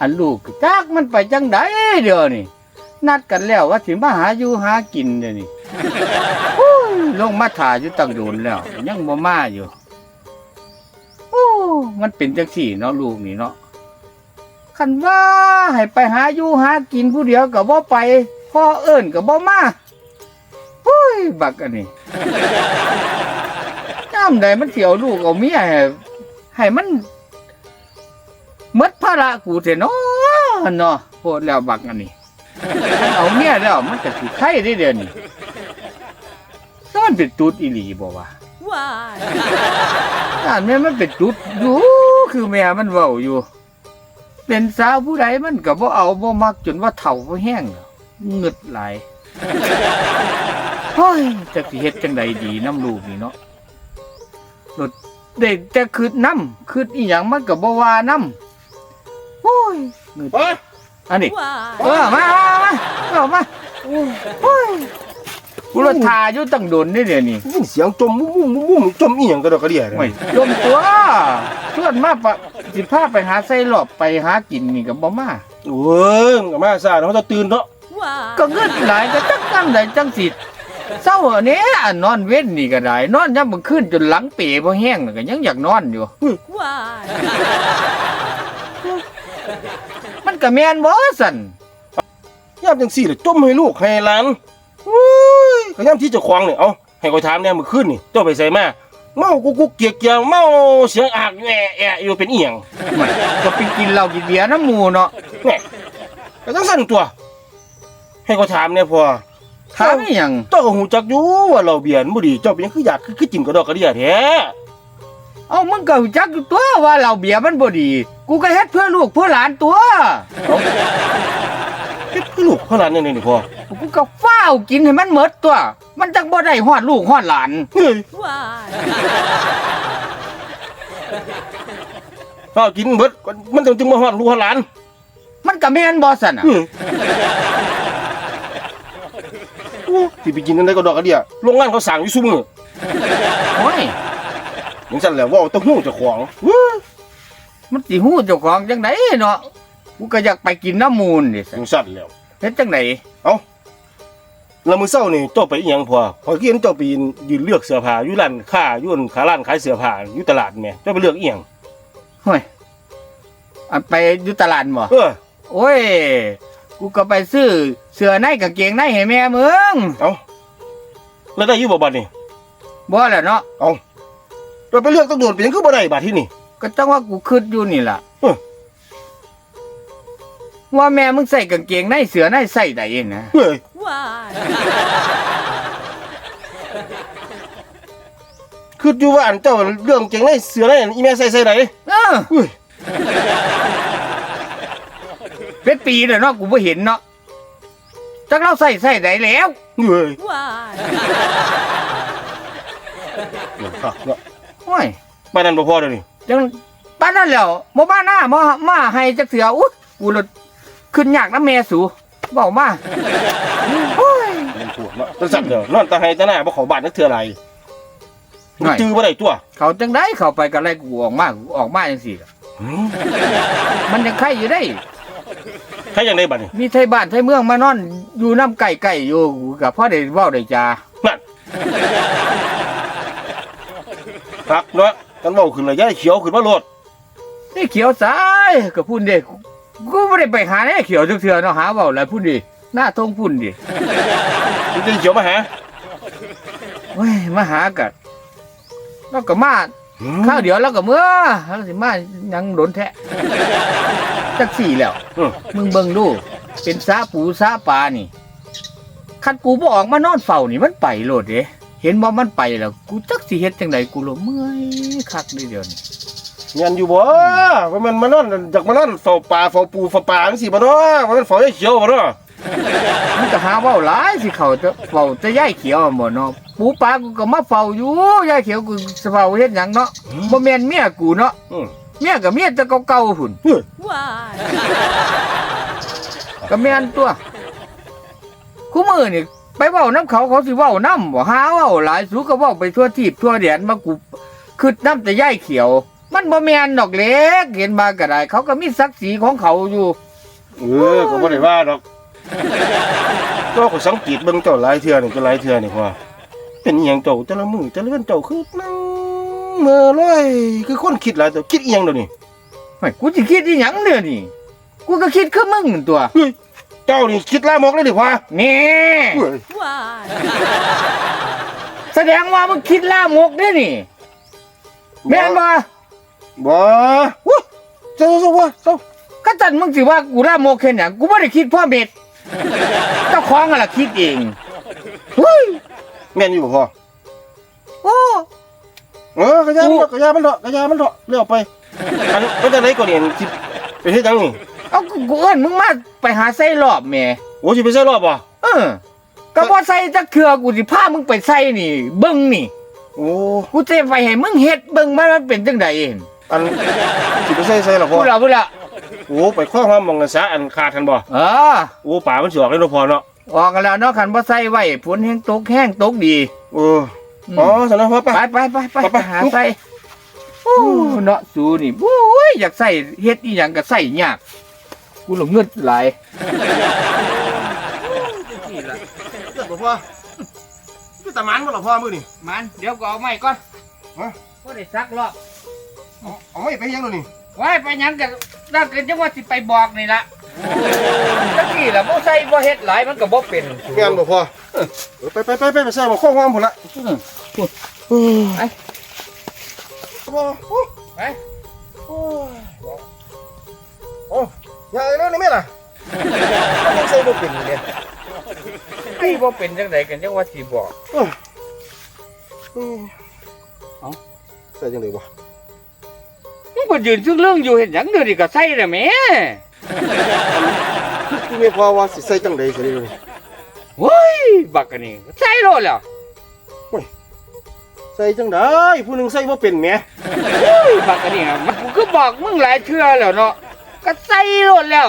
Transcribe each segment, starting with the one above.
อันลูกจักมันไปจังไดเดี๋ยวนี่นัดกันแล้วว่าสิมาหาอยู่หากินเดี๋ยวนี้โอ้ยลงมาถ่ายอยู่ตั้งโดนแล้ว ยังบ่มาอยู่โอ้มันเป็นจังสี่เนาะลูกนี่เนาะคันว่าให้ไปหาอยู่หากินผู้เดียวก็บ่ไปพ่อเอิ้นก็บ่มาโอ้ยบักอันนี้ย่ามใดมันเสียวลูกเอาเมียให้ให้มันห มดภาระกูเถอะเนาะเนาะโพดแล้วบักอันนี้คันเอาเมียแล้วมันก็สิไข่ได้เดี๋ยวนี้ถ้ามันเป็นตุดอีหลีบ่วะ Why? อ่านแม่มันเป็นตุดอยู่คือแม่มันเว้าอยู่ เป็นสาวผู้ใดมันก็บ่เอาบ่มักจนว่าเฒ่าบ่แห้งเงึดหลายเฮ้ยจะสิเฮ็ดจังใดดีน้ำลูกนี่เนาะเด็กแต่คืดน้ำคืดอีหยังมันก็บ่ว่าน้ำ โอ้ยเงินเฮ้ยอันนี้ Why? เออมามามาเอามาโอ้ยกูรถทาอยู่ตั้งโดนนี่เดี๋ยวนี้ยินเสียงจมมุ้มมุ้มมุ้มมุ้มจมอีหยังกระดอกกระเดียไม่ลมตัวเพื่อนมาปะสิพาไปหาไส้หลอบไปหากินนี่ก็บ่มาโอ้ยมันก็มาซะเขาจะตื่นเนาะ Why? ก็เงินหลายก็จักจังไดจังสิเศร้าอันนี้อันนอนเว้นนี่ก็ได้ นอนยามมื้อคืนจนหลังเป๋บ่แห้งแล้วก็ยังอยากนอนอยู่ Why? มันก็แม่นบ่สั่นยามจังสี่เลยจมให้ลูกให้หลานโอ้ยก็ยามที่เจ้าของเนี่ยเอาให้คอยถามแน่มื้อคืนนี่เจ้าไปใส่มาเมากุกกุกเกียกเกียวเมาเสียงอากแอะแอะอยู่เป็นอีหยังมันก็ไปกินเหล้ากินเบียร์น้ำหมูเนาะแหน่ก็จังสั่นตัว ให้คอยถามเนี่ยพอถามอีหยังเจ้าก็หูจักอยู่ว่าเราเบียร์มันบ่ดีเจ้าเป็นหยังคืออยากคือคือกินกระดอกกระเดียแท้ เอามึงก็รู้จักอยู่ตัวว่าเหล้าเบียร์มันบ่ดี กูก็เฮ็ดเพื่อลูกเพื่อหลานตัว เฮ็ดคือลูกเท่านั้นนี่นี่พอกูก็เฝ้าวกินให้มันหมดตัว มันจังบ่ได้ฮอดลูกฮอดหลาน เฮ้ย Why? ข้าวกินเบิดมันจึงจึงมาฮอดลูกฮอดหลานมันก็แม่นบ่ซั่นน่ะ อืมโอ้ที่ไปกินนั่นได้ก็ดอกกระเดียโรงงานเขาสั่งอยู่ซุมื้อโอ้ย จังซั่นแหละเว้าแต้องหู้เจ้าของเว้ยมันสิฮู้เจ้าของจังไดเนาะกูก็อยากไปกินน้ำมูลนี่ซั่นจังซั่นแล้วเฮ็ดจังไดแล้วมื้อเช้านี่เจ้าไปอีหยังพอพอยเห็นเจ้าไปยืนยืนเลือกเสื้อผ้าอยู่ร้านค้าอยู่อันขาร้านขายเสื้อผ้าอยู่ตลาดแหม่เจ้าไปเลือกอีหยังโอ้ยอันไปอยู่ตลาดบ่เออโอ้ย กูก็ไปซื้อเสื้อในกางเกงในให้แม่มึง เอาแล้วได้อยู่บ่บัดนี่บ่แล้วเนาะเอา เจ้าไปเลือกต้องโดนเป็นหยังคือบ่ได้บัดที่นี่ ก็จังว่ากูคิดอยู่นี่ล่ะเออว่าแม่มึงใส่กางเกงในเสือในใส่ใดนะเฮ้ย Why? คืออยู่ว่าอันเจ้าเรื่องเก่งในเสื้อในอีแม่ใส่ใส่ไหนเออเฮ้ยเป็นปีแล้วเนาะกูบ่เห็นเนาะจักเราใส่ใส่ใดแล้ว เฮ้ย Why? เดี๋ยวครับเนาะ โอ้ยไปนั่นบ่พอเดี๋ยวนี้จังปานนั้นแล้วบ่มาหน้ามามาให้จักเสืออุ๊ยกูเลยขึ้นยากนะแม่สูเว้ามาโอ้ย มันปวดเนาะจังสั่นเด้อนอนตาให้ตาหน้าบ่เข้าบ้านนักเทื่อไรหน่อยจื้อบ่ได้ตัวเขาจังได้เข้าไปก็ไล่กูออกมากูออกมาจังซี่ล่ะหืมมันยังไข่อยู่ได้ ใครยังได้บัดนี้มีไทยบ้านไทยเมืองมานอนอยู่น้ำไก่ไก่อยู่กับพ่อได้เว้าได้จานั่น ครับเนาะกันเว้าขึ้นเลยยายเขียวขึ้นมาโลดนี่เขียวสายก็พูดเด็กกูไม่ได้ไปหาแน่เขียวทุกเทือเนาะหาเว้าอะไรพูดดิหน้าทงพุ่นดิจริงๆเขียวมาหาเว้ยมาหากัดแล้วก็มาหืมข้าวเดียวแล้วก็เมื่อแล้วสิมายังโดนแทะจักสี่แล้ว อืมมึงเบิ่งดู เป็นซาปูซาปลานี่คันกูบ่ออกมานอนเฝ้านี่มันไปโลดเด้ เห็นบ่มันไปแล้วกูจักสิเฮ็ดจังไดกูโลเมื่อยคักเลยเดี๋ยวนี้เงียนอยู่บ่ว่ามันมานอนจากมานอนเฝ้าป่าเฝ้าปูเฝ้าป่าจังซี่บ่เนาะว่ามันเฝ้ายายเขียวบ่เนาะมันก็หาเว้าหลายสิเขาจะเฝ้าจะย้ายเขียวหมดเนาะปูปลากูก็มาเฝ้าอยู่ย้ายเขียวกูสิเฝ้าเฮ็ดหยังเนาะบ่แม่นเมียกูเนาะอืมเมียก็เมียแต่เก่าๆพุ่น Why? ก็แม่นตัวคู่มือนี่ ไปเว้าน้ำเขาเขาสิเว้าน้ำบ่หาเว้าหลายสูก็เว้าไปทั่วทีบทั่วแดนมากูคือน้ำแต่ย่ายเขียว มันบ่แม่นดอกเล็กเห็นบาก็ได้ เขาก็มีศักดิ์ศรีของเขาอยู่เออก็บ่ได้ว่าดอกก็ก็สังเกตเบิ่งเจ้าหลายเทื่อนี่ก็หลายเทื่อนี่พ่อเป็นอีหยังเจ้าแต่ละมื้อแต่ละวันเจ้าคือนั่งเมื่อลอยคือคนคิดหลายตัวคิดอีหยังเดี๋ยวนี้ไม่กูจะคิดอีหยังเด้อนี่กูก็คิดคือมึงนั่นตัว เฮ้ย เจ้านี่คิดลามกเลยดิพ่อนี่เฮ้ย Why? แสดงว่ามึงคิดล่ามกเด้อนี่แม่นบ่บ่วู้เจ้าเจ้าว่าเจ้าก็ตันมึงสิว่ากูล่ามกแค่หยังกูบ่ได้คิดพ่อเม็ดเจ้าของอะล่ะคิดเองเฮ้ยแม่นอยู่บ่พ่อโอ้เออกระยามันเถอะกระยามันเถอะกระยามันเถอะเลี้ยวไปอันไปจังไดก่อนนี่สิไปเฮ็ดหยังนี่ เอากูกูเอิ้นมึงมาไปหาไส้รอบแม่โอ้สิไปใส่รอบบ่เออ ก็บ่ใส่จักเทื่อกูสิพามึงไปใส่นี่ เบิ่งนี่ โอ้กูจะไปให้มึงเฮ็ดเบิ่งว่ามันเป็นจังไดเองอันสิไปใส่ใส่ละพ่พูอดและพูดและโอ้ไปข้อความมองกันซะอันขาดทันบ่เออโอ้ป่ามันสิออกเลยเนาะพ่อเนาะออกกันแล้วเนาะคันบ่ใส่ไว้ฝนแห้งตกแห้งตกดีเอออ๋อสนอพ่อไป ไปไปไปไปไปไป หาใส่โอ้เนาะสูนี่โอ้ยอยากใส่เฮ็ดอีหยังก็ใส่ยาก กูหลงเงินหลายเกิดบ่พ่อคือตะมันบ่ล่ะพ่อมื้อนี่ มันเดี๋ยวก็เอาไม้ก่อนฮะบ่ได้ซักรอบเอาเอาไม่ไปยังแล้วนี่ไว้ไปหยังกันนั่นก็จังว่าสิไปบอกนี่ละตะกี้ล่ะบ่ใส่บ่เฮ็ดหลายมันก็บ่เป็นแม่นบ่พ่อเออไปไปไปไปไปใส่บ่ข้อความพุ่นละอืมไปไปพ่อโอ้ไปโอ้ยโอ้ ยายแล้วนี่แม่ล่ะมันยังใส่บ่เป็นนี่เนี่ยไอ้บ่เป็นจังไดกันจังว่าสิบอกโอ้ยอืมเอาใส่จังได๋บ่มึงก็ยืนซึ่งเรื่องอยู่เห็นหยังเดี๋ยวนี้ก็ใส่แล้วแหม่คือแม่พ่อว่าสิใส่จังได๋สิเดี๋ยวนี้เฮ้ยบักอันนี้ใส่โลดแล้วใส่จังได๋ผู้หนึงใส่บ่เป็นแหม เฮ้ยบักอันนี้อะมันกูก็บอกมึงหลายเทื่อแล้วเนาะ ก็ใส่โลดแล้ว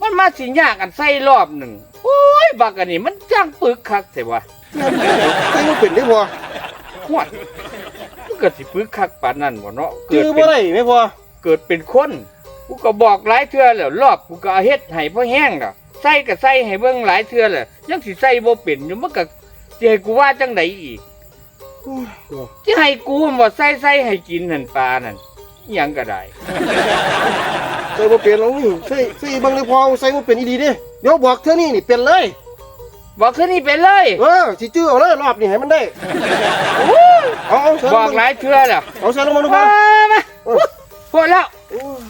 มันมาสิยากกันใส่รอบหนึ่งโอ้ยบักอันนี้มันจังปึกคักแต่ว่าใส่บ่เป็นได้อพ่อหวดมันก็สิปึกคักปานนั้นบ่เนาะคืเกิดอเป็บ่นได้แม่พ่อเกิดเป็นคนกูก็บอกหลายเทื่อแล้วรอบกูก็เอาเฮ็ดให้พอแห้งแล้วใส่ก็ใส่ให้เบิ่งหลายเทื่อแล้วยังสิใส่บ่เป็นอยู่มันก็สิให้กูว่าจังไดอีก โอ้ยจะให้กูบ่ใส่ใส่ให้กินนั่นปลานั่น อิหยังก็ได้ใส่บ่เป็นแล้วนี่ใส่ใส่เบิ่งเลยพ่อใส่บ่เป็นอีดีเด้เดี๋ยวบอกเธอนี่นี่เป็นเลย บอกคืนนี้ไปเลยเออสิจื้อเอาเลยรอบนี้ให้มันได้เอาเอาใส่ลงบอกหมาลายเทื่อแล้วเอาใส่ลงมาดูมาพ่อมาเออพอแล้ว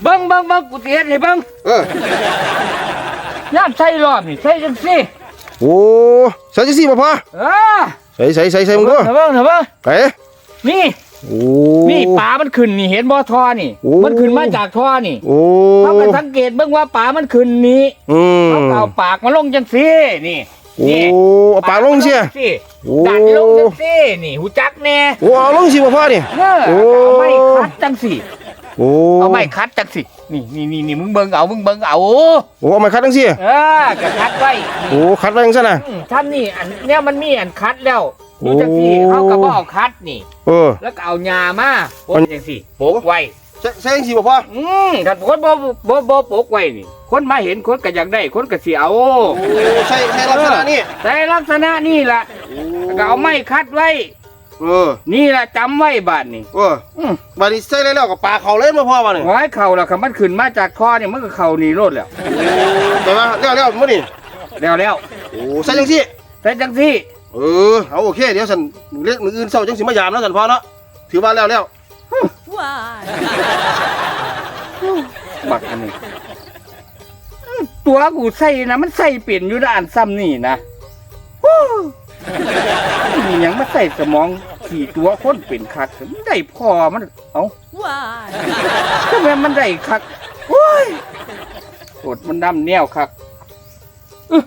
เบิ่งเบิ่งเบิ่งกูสิเฮ็ดให้เบิ่งเออยามใส่รอบนี่ใส่จังซี่โอ้ใส่จังซี่บ่พ่อเออใส่ใส่ใส่ใส่มึงดูเบิ่งเบิ่งเบิ่งไปนี่ โอ้ นี่ปลามันขึ้นนี่เห็นบ่ท่อนี่ โอ้ มันขึ้นมาจากท่อนี่โอ้เขาก็สังเกตเบิ่งว่าปลามันขึ้นนี้อืมเขาก็เอาปากมาลงจังซี่นี่โอ้นี่เอาปากลงเสีย สิโอ้ ดันลงจังซี่นี่หูจักแน่โอ้เอาลงสิบ่พ่อนี่ เออโอ้ เอาไม้คัดจังซี่โอ้เอาไม้คัดจังซี่นี่นี่นี่นี่มึงเบิ่งเอามึงเบิ่งเอาโอ้เอาไม้คัดจังซี่เออกระคัดไว้ โอ้คัดไว้จังซั่นน่ะ อืมท่านนี่อันเนี้ยมันมีอันคัดแล้ว อยู่จังซี่โอ้เขาก็บ่เอาคัดนี่ เออ แล้วก็เอาหญ้ามาโปกจังซี่โปกไว้ใส่ใส่จังซี่บ่พ่ออืมถ้าคนบ่บ่บ่โปกไว้นี่ คนมาเห็นคนก็อยากได้คนก็สิเอาโอ้ใส่ใส่ลักษณะนี้แต่ลักษณะนี่ล่ะแล้วก็เอาไม้คัดไว้ เออ นี่ล่ะจำไว้บาดนี่เอออืมบัดนี้ใส่แล้วก็ปากเขาเล่นบ่พ่อบ่นี่ไว้เข่าแล้วคันมันขึ้นมาจากคอนี่มันก็เข่านี่โลดแล้วแต่ว่าแล้วแล้วมื้อนี้แล้วแล้วโอ้ใส่จังซี่แต่จังซี่ เออเอาโอเคเดี๋ยวฉันเรียกมืออื่นเช้าจังสิมายามแล้วสันพ่อเนาะถือว่าแล้วแล้ว Why? บักอันนี้อืมตัวกูใส่นะมันใส่เปลี่ยนอยู่ด้านซ้ำนี่นะโอ้มีหยังมาใส่สมองขี่ตัวคนเป็นคักมันได้พอมันเอ้า Why? ทำไมมันได้คักโอ้ยกดมันดำแนวคักอึ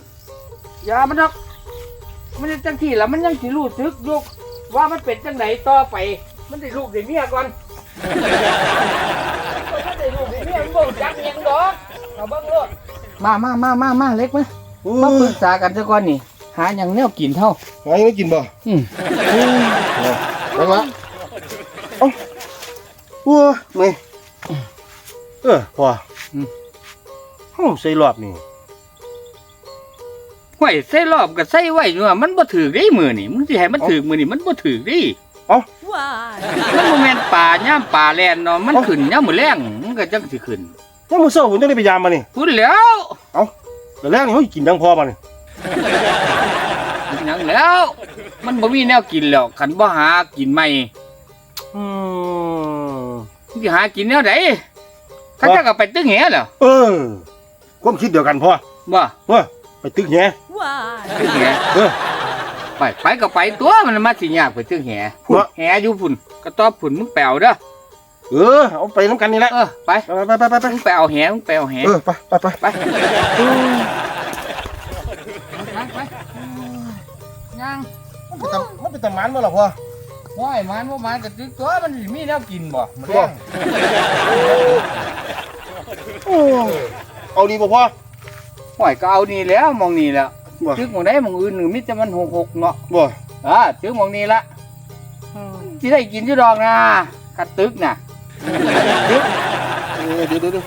อย่ามันดอก มันจะจังที่แล้วมันยังสิรู้สึกอยกว่ามันเป็นจังไหนต่อไป มันได้ลูกได้เมียก่อนมันได้ลูกได้เมียมันบ่จักหยังดอกเอาเบิ่งโลดมามามามามาเล็กมามาปรึกษากันซะก่อนนี่ หาหยังแนวกินเท่าไงไม่กินบ่อืมไปละโอ้ยเมื่อยเออพออเฮาใส่รอบนี่ ห้วยใส่รอบก็ใส่ไว้อยู่ว่ามันบ่ถือได้มือนี่มึงสิให้มันถือมือนี่มันบ่ถือดิ Why? มันบ่แม่นป่าย่ามป่าแลนเนาะมันขึ้นย่ามมื้อแรงมันก็จังสิขึ้นยังมื้อเช้าผมจังได้ไปยามมานี่พูดแล้วแต่แรกนี่เฮาสิกินดังพอมานี่หยังแล้ว มันบ่มีแนวกินแล้วคันบ่หากินใหม่อืมมึงสิหากินแนวใดถ้าจะก็ไปตึกแหแล้วเออความคิดเดียวกันพ่อบ่ว่า ไปตึกแห Why? ตึกแหเออ ไปไปก็ไปตัวมันมาสิยากไปตึกแหพุ่นวะ แหอยู่พุ่นก็ตอบพุ่นมึงแปลวเด้อเออเอาไปน้ำกันนี่แหละเออไปไปไปไปไปไปมึงไปเอาแหมึงไปเอาแหเออไปไปไปไปไปยังมันเป็นตำมันเป็นตำมันบ่ล่ะพ่อว้ายมันบ่มันก็ตึกตัวมันสิมีแนวกินบ่มันบ่โอ้เอาดีบ่พ่อ ว้ายก็เอานี่แล้วมองนี่แล้วบ่ตึกหมองใดหมองอื่นนึงมีแต่มัน66เนาะบ่อ่าตึกหมองนี้ละสิได้กินอยู่ดอกนะกัดตึกน่ะเออเดี๋ยวเดี๋ยวเดี๋ยว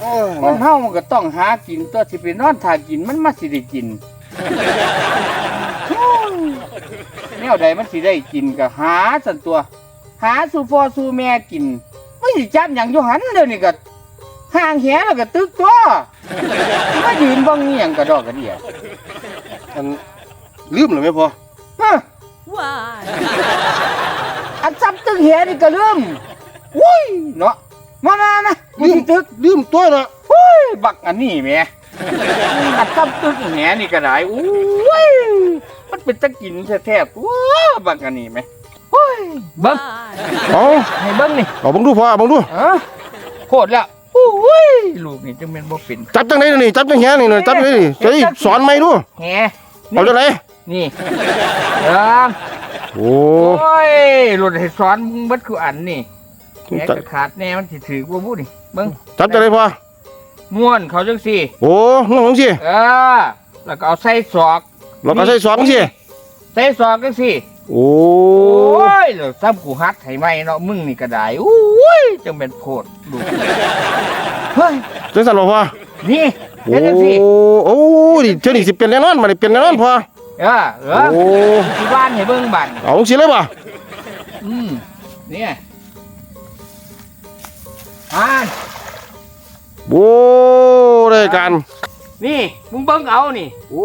โอ้ยคนเฮามันก็ต้องหากินตัวสิไปนอนถ่ากินมันมาสิได้กินแนวใดมันสิได้กินก็หาสันตัว หาสู่พ่อสู่แม่กินไม่สิจับหยังอยู่หันเดี๋ยวนี้ก็ห่างแหแล้วก็ตึกตัว มายืนเบังนี่หยังกระดอกกระเดียอันลืมเลยไหมพ่อฮะ Why? อันซับตึกแหนี่ก็ลืมอุ้ยเนาะมามานะมึงสิตึกลืมตัวเนาะอุ้ยบักอันนี้แหม่อันซับตึกแหนี่ก็ได้อุ้ยมันเป็นตะกินแท้ๆตัวบักอันนี้แหม่อุ้ยเบิ่ง Why? เอาให้เบิ่งนี่เอาเบังดูพ่อเอาเบังดูเออโคตรแล้ว อุ้ยลูกนี่จังแม่นบ่เป็นจับจังไดนี่จับจังแหนี่เลยจับจังไดนี่จะได้สอนไหมดูแหเอาจังไดนี่เออโอ้โอ้ยหลุดให้สอนมึงเบิดคืออันนี่แหจับกขาดแน่มันสิถือบ่บู้นี่เบิ่งจับจังไดพ่อม้วนเขาจังซี่ โอ้งงสิเออแล้วก็เอาใส่ศอกเราก็ใส่สองสิใส่ศอกจังซี่ โอ้โอ้ยแล้วซ้ำกูฮัดให้ไหมเนาะมึงนี่ก็ได้อุ้ยจังเป็นโพดลูกเฮ้ยจังสั่นบ่พ่อนี่โอ้เฮ็ดจังซี่โอ้ดิเจ้านี่สิเป็นแน่นอนมาดิเป็นแน่นอนพ่อเออเออโอ้ที่บ้านให้เบิ่งบัดเอาสิเลยบ่อืมเนี่ยอ่านโอ้ได้การ นี่มึงเบิ่งเอานี่โอ้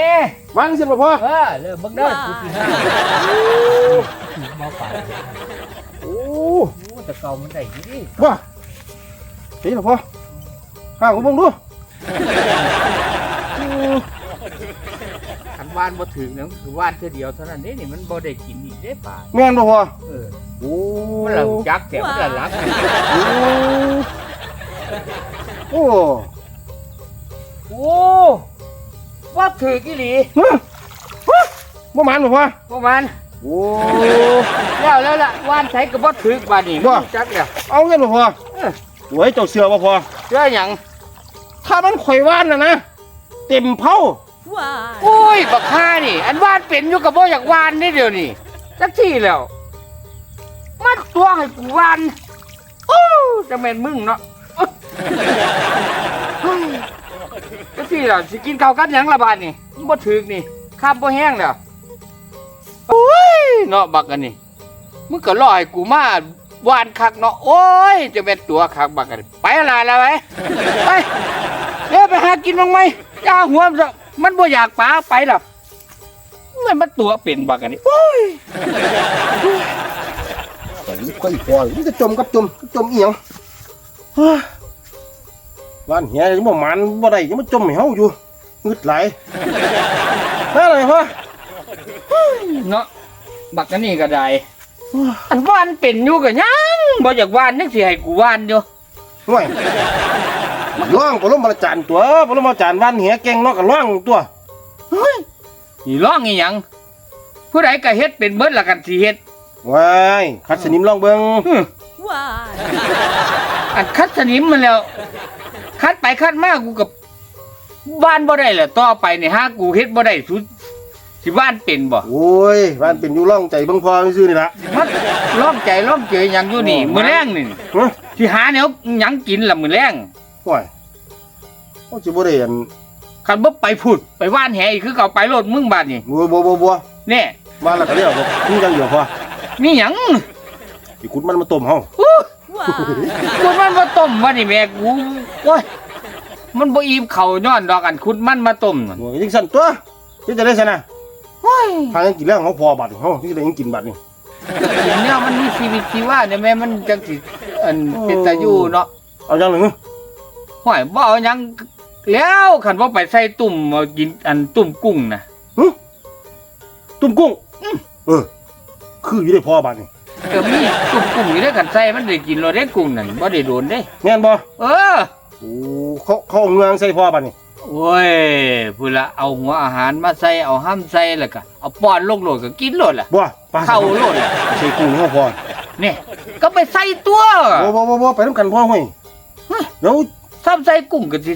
นี่วางสิบ่พ่อเออเริ่มเบิ่งได้อกูสิหน้ามาป่าโอ้โอ้แต่เก่ามันได้อยู่ดิว่าเฮ้ยพ่อข้าผมเบิ่งดูคันวานบ่ถึงเนี่ยมันคือวานเท่อเดียวเท่านั้นเด้นี่มันบ่ได้กินอีกเด้ป่าแม่นบ่พ่อเออโอ้มันละจักแถวมันละรักโอ้โอ้ โอ้ว่าถือกี่หลีฮะฮะบ่มันบ่พ่อประมาณโอ้ แล้วแล้วล่ะวานใช้กระบอกถือบาดนี่ว่าจักแล้วเอาเงินบ่พ่อโอ้ยเจ้าเสือบ่พ่อเจ้าหยังถ้ามันข่อยว่านน่ะนะเต็มเผา Why? โอ้ยบักฆ่านี่ อันวานเป็นอยู่กับบ่อยากวานนี่เดี๋ยวนี้จักที่แล้วมันตัวให้กูวานโอ้จะแม่นมึงเนาะเฮ้ย จักที่แล้วสิกินข้าวกันหยังละบาดนี่มันบ่ถึกนี่ข้ามบ่แห้งแล้วโอ้ยเนาะบักอันนี้มึงก็รอให้กูมาวานคักเนาะโอ้ยจะเป็นตัวคักบักอันนี้ไปอะไรแล้วไปไปเดี๋ยวไปหากินบ้างไหมจ้าหัวมันจะมันบ่อยากปลาไปหรอกมันมันตัวเป็นบักอันนี้โอ้ยแต่นี่ค่อยพ่อมันจะจมกับจมจมอีหยัง เฮ้ยว่านเหียยังบ่มันบ่ได้ยังมาจมให้เฮาอยู่งึดหลายมาเลยพ่อเนาะบักอันนี้ก็ได้อันวานเป็นอยู่ก็ยังบ่อยากวานยังสิให้กูวานอยู่ห่วยร้องปรมาจารย์ตัวปรมาจารย์ว่านเหียเก่งเนาะก็ร้องตัวนี่ร้องอีหยังผู้ใดก็เฮ็ดเป็นเบิดละกันสิเฮ็ดว้ายคัดสนิมลองเบิ่งอื้อ Why? อันคัดสนิมมันแล้ว คัดไปคัดมากูกับบ้านบ่ได้แหละต่อไปนี่ฮะกูเฮ็ดบ่ได้สุสิว่านเป็นบ่โอ้ยบ้านเป็นอยู่ร่องใจเบิ่งพอซื่อนี่ล่ะมันล้อมใจล้อมเจอหยังอยู่นี่โอ้มื้อแรงนี่เฮ้ยสิหาแนวหยังกินล่ะมื้อแรงโอ้ยโอ้สิบ่ได้อันคันบ่ไปพูดไปว่านแหอีกคือเก่าไปโลดมึงบาดนี่บัวบัวบัวบัวแน่มาแล้วก็เรียกว่านี่จังเดียวพอมีหยังสิขุดมันมาต้มเฮา อู้ Why? คุดมันมาต้มวะนี่แม่กูโอ้ยมันบ่อิ่มข้าวย้อนดอกอันคุดมันมาต้มนั่นโอ้ยจังสั่นตัวนี่จะได้ซั่นน่ะโอ้ยทางยังกินแล้วเฮาพอบัดนี่เฮาที่ได้ยังกินบัดนี่กินเนี่ยมันมีชีวิตชีวาเนี่ยแม่มันจังสิอันเป็นตาอยู่เนาะเอาจังหนึ่งห้อยบ่เอาหยังแล้วคันบ่ไปใส่ตุ่มเอากินอันตุ่มกุ้งน่ะตุ้มกุ้งเออ คืออยู่ได้พอบัดนี่ ก็มีตุ่มกุ้งอยู่ได้กันใส่มันได้กินโลดได้กุ้งนั่นบ่ได้โดนเด้ แม่นบ่เออโอ้เขาเขาเอาเงืองใส่พอบัดนี่โอ้ยพุ่นละเอาหัวอาหารมาใส่เอาห้ำใส่แล้วก็เอาป้อนลงโลดก็กินโลดล่ะ บ่ปลาเข้าโลดล่ะใส่กุ้งเฮาพอนี่ก็ไปใส่ตัวบ่บ่บ่บ่ไปนำกันพ่อเฮ้ยเดี๋ยวซ้ำใส่กุ้งก็สิ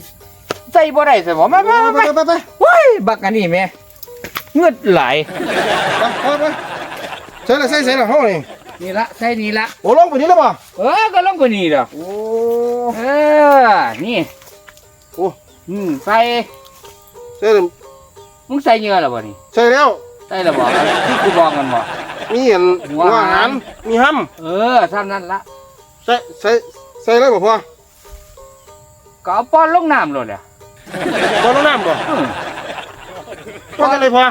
ใส่บ่ได้ใส่บ่มามาไปมาไปไปไปโอ้ยบักอันนี้แม่เงือดไหลไปไปใส่ละใส่ใส่ละเฮานี่ นี่ละใส่นี่ละโอ้ลงไปนี่แล้วบ่เออก็ลงไปนี่ดอกโอ้เออนี่โอ้อืมใส่ใส่แล้วมึงใส่เหงื่อหรอบ่นี่ใส่แล้วใส่หรอบ่ที่กูบอกกันบ่มีอันหัหัววอาอาหาหารรมีห้เออเท่านั้นละำใส่ใส่ใส่แล้วบ่พ่อก็เอาป้อนลงน้ำโลดอะบ่ต้องน้ำบ่อืมว่ากันเลยพ่อ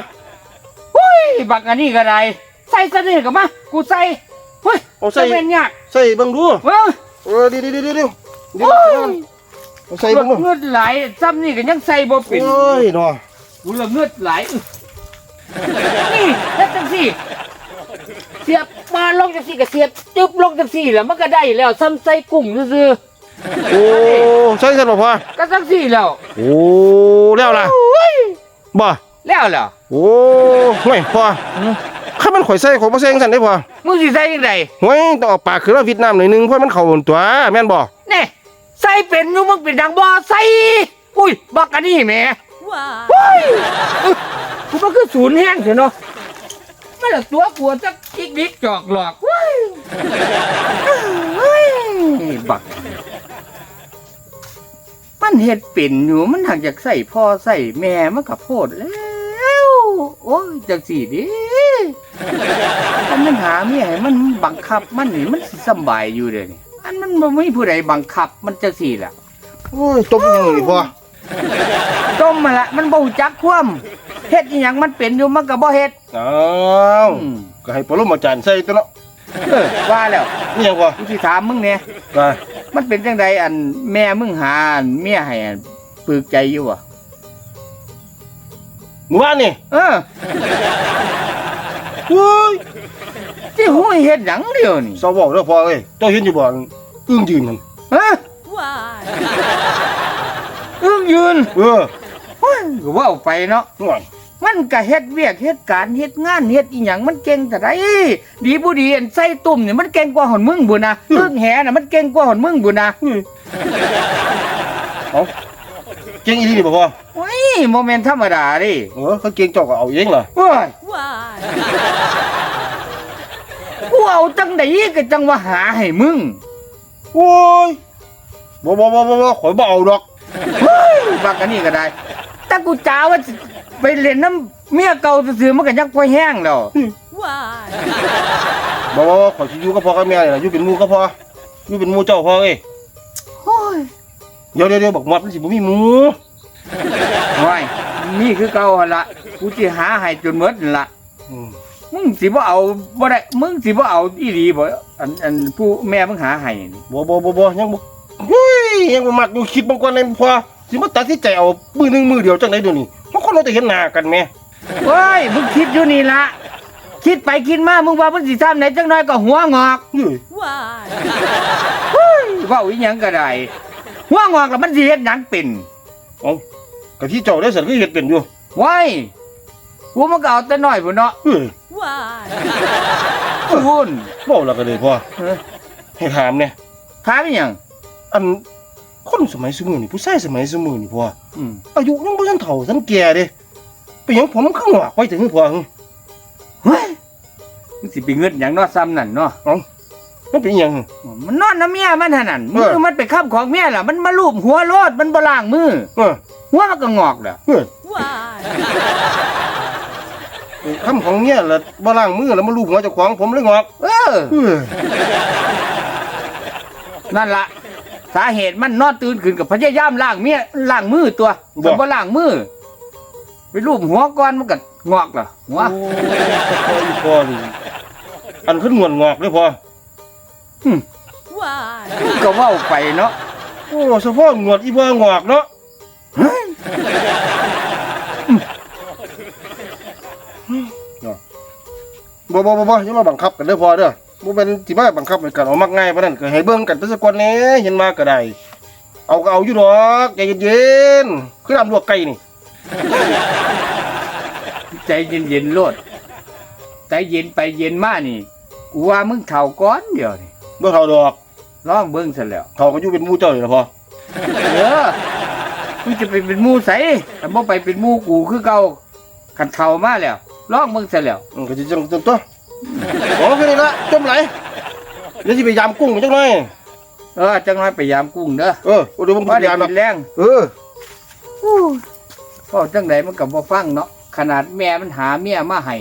หุ้ยบักอันนี้ก็ได้ใส่ซะนี่ก็มากูใส่ เฮ้ยเอาใส่ จะเป็นยากใส่เบิ่งดูเว้ยเออดีดีดีดีดีโอ้ยเอาใส่เบิ่งดูเงือดไหลซ้ำนี่ก็ยังใส่บ่เป็นโอ้ยเนาะกูละเงือดไหลนี่เฮ็ดจังซี่ เสียบมาลงจังซี่ก็เสียบจึบลงจังซี่แล้วมันก็ได้แล้วซ้ำใส่กุ้งซื่อโอ้ใส่ใส่บ่พ่อๆก็จังซี่แล้วโอ้แล้วล่ะโอ้ยบ่แล้วแล้วโอ้ห่วยพ่ออืม ข้ามันข่อยใส่ข่อยบ่ใส่จังซั่นได้พ่อมึงสิใส่จังไดห่วยต้องเอาปากขึ้นมาวิดน้ำหน่อยหนึงเพราะมันเข้าตัว แม่นบ่แน่ใส่เป็นอยู่มึงเป็นดังบ่ใส่อุ้ยบักอันนี้แหม่ Why? เฮ้ยอึ๊ะกูมันคือศูนย์แห้งเถอะเนาะไม่ละตัวกลัวจักจิกดิกจอกหลอกเว้ยเฮ้ยบักมันเฮ็ดเป็นอยู่มันหักจากใส่พ่อใส่แม่มันกับโพดแล้ว โอ้ยจังสี่ดิอัน มันหาเมียให้มันบังคับมันนี่มันสิสำบายอยู่เด้อนี่อันมันบ่มีผู้ใดบังคับมันจังสี่ล่ะโอ้ยตบยังนี่พ่อต้มมาละมันบ่รู้จักความเฮ็ดอีหยังมันเป็นอยู่มันก็บ่เฮ็ดอ้าวอืมก็ให้ปรมาจารย์ใส่ตัวเนาะเออว่าแล้วนี่หยังพ่อกูสิถามมึงเนี่ยได้มันเป็นจังใดอันแม่มึงหาอันเมียให้อันปึกใจอยู่บ่ หมู่บ้านนี่เออ โอ้ยที่หูยเฮ็ดหยังเดียวนี่เศร้าบอกเด้อพ่อเอ้ยเจ้าเห็นอยู่บ่อึ้งยืนนั่นฮะ Why? อึ้งยืนเออโอ้ยก็ว่าไปเนาะห่วยมันก็เฮ็ดเวียกเฮ็ดการเฮ็ดงานเฮ็ดอีหยังมันเก่งแต่ไดดีบ่ดีอันใส่ตุ่มนี่มันเก่งกว่าหอนมึงบุญนะอึ้งแหน่ะมันเก่งกว่าหอนมึงบุญนะ เอาเก่งอีหลีนี่บ่พ่อโอ้ยบ่แม่นธรรมดาเดิเออเขาเก่งเจ้าก็เอาเองล่ะโอ้ย Why? กูเอาจังไดก็จังว่าหาให้มึงโอ้ยบ่บ่บ่บ่บ่ข่อยบ่เอาดอกเฮ้ยบักอันนี้ก็ได้แต่กูจ้าว่าสิไปเล่นน้ำเมียเก่าซื่อๆมันก็ยักไฟแห้งแล้ว Why? บ่บ่บ่ข่อยสิอยู่กับพ่อกับแม่นี่ล่ะอยู่เป็นหมู่กับพ่ออยู่เป็นหมู่เจ้าพ่อเอ้ยโอ้ยเดี๋ยวเดี๋ยวเดี๋ยวบอกมอดมันสิบ่มีหมู่ว้ายนี่คือเก่าหั่นละกูสิหาให้จนหมดนั่นละอืมมึงสิบ่เอาบ่ได้มึงสิบ่เอาอีหลีบ่อันอันผู้แม่มึงหาให้นี่บ่บ่บ่บ่ยังบ่เฮ้ยยังบ่มักอยู่คิดบางกว่าในพ่อสิมาตัดสินใจเอามือหนึงมือเดียวจังได๋เดี๋ยวนี้เพราะคนเราจะเห็นหน้ากันแหม่เฮ้ยมึงคิดอยู่นี่ละคิดไปคิดมามึงว่ามึงสิทำไหนจังน้อยก็หัวงอกเฮ้ย Why? เฮ้ยเว้าอีหยังก็ได้ หัวงอกแล้วมันสิเฮ็ดหยังเป็นเอากะที่เจ้าได้สันก็เฮ็ดเป็นอยู่ว้ายกูมันก็เอาแต่น้อยพุ่นเนาะเฮ้ย Why? คุณเว้าแล้วก็เลยพ่อเออให้ถามเนี่ยถามอีหยังอันคนสมัยสมือนี่ผู้ชายสมัยสมือนี่พ่ออืมอายุยังบ่ทันเฒ่าทันแก่เด้เป็นหยังผมข้างหอกไว้ถึงพอหึเฮ้ยมันสิไปเงินหยังเนาะซ้ำนั่นเนาะ มันเป็นหยังหึมันนอนน้ำเมียมันหั่นนั่นเอมืออ มันไปค้ำของเมียล่ะ มันมาลูบหัวโลดมันบ่ล้างมือ เออหัวมันก็งอกแล้วเออ Why? คำของเนี่ยละบ่ล้างมือแล้วมาลูบหัวเจ้าของผมเลยงอกเออ เออนั่นละสาเหตุมันนอนตื่นขึ้นกับพยายามล้างเมียล้างมือตัวแต่บ่ล้างมือไปลูบหัวก่อนมันก็งอกล่ะหัว โอ้ยพอดิอันขึ้นงวนงอกเลยพอ Why? ก็เว้าไปเนาะโอ้เฉพาะงวดอีบ่งอกเนาะบ่บ่บ่บ่อย่ามาบังคับกันเด้อพอเด้อบ่เป็นสิมาบังคับให้กันเอามักง่ายปานนั้นก็ให้เบิ่งกันไปสักก่อนแหน่เห็นมาก็ได้ เอาก็เอาอยู่ดอกใจเย็นๆคือน้ำลวกไก่นี่ ใจเย็นๆโลดใจเย็นไปเย็นมานี่กูว่ามึงเฒ่าก้อนเดียวนี่ บ่เท่าดอกลองเบิ่งซะแล้วเท่าก็อยู่เป็นหมู่เจ้านี่ล่ะพอเออมึงจะไปเป็นหมู่ไสแต่บ่ไปเป็นหมู่กูคือเก่าคันเฒ่ามาแล้วลองเบิ่งซะแล้วมันก็สิจังจังตัวโอ้แค่นี้ละจมไหลเดี๋ยวสิไปยามกุ้งจังหน่อยเออจังน้อยไปยามกุ้งเด้อเออเดี๋ยวผมพอพยาได้ยามกินแรงเออพอจังไดมันก็บ่ฟังเนาะขนาดแม่มันหาเมียมาให้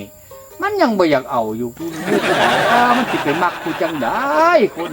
มันยังบ่อยากเอาอยู่กูรู้ก็ได้เออมันสิไปมักกูจังได้คน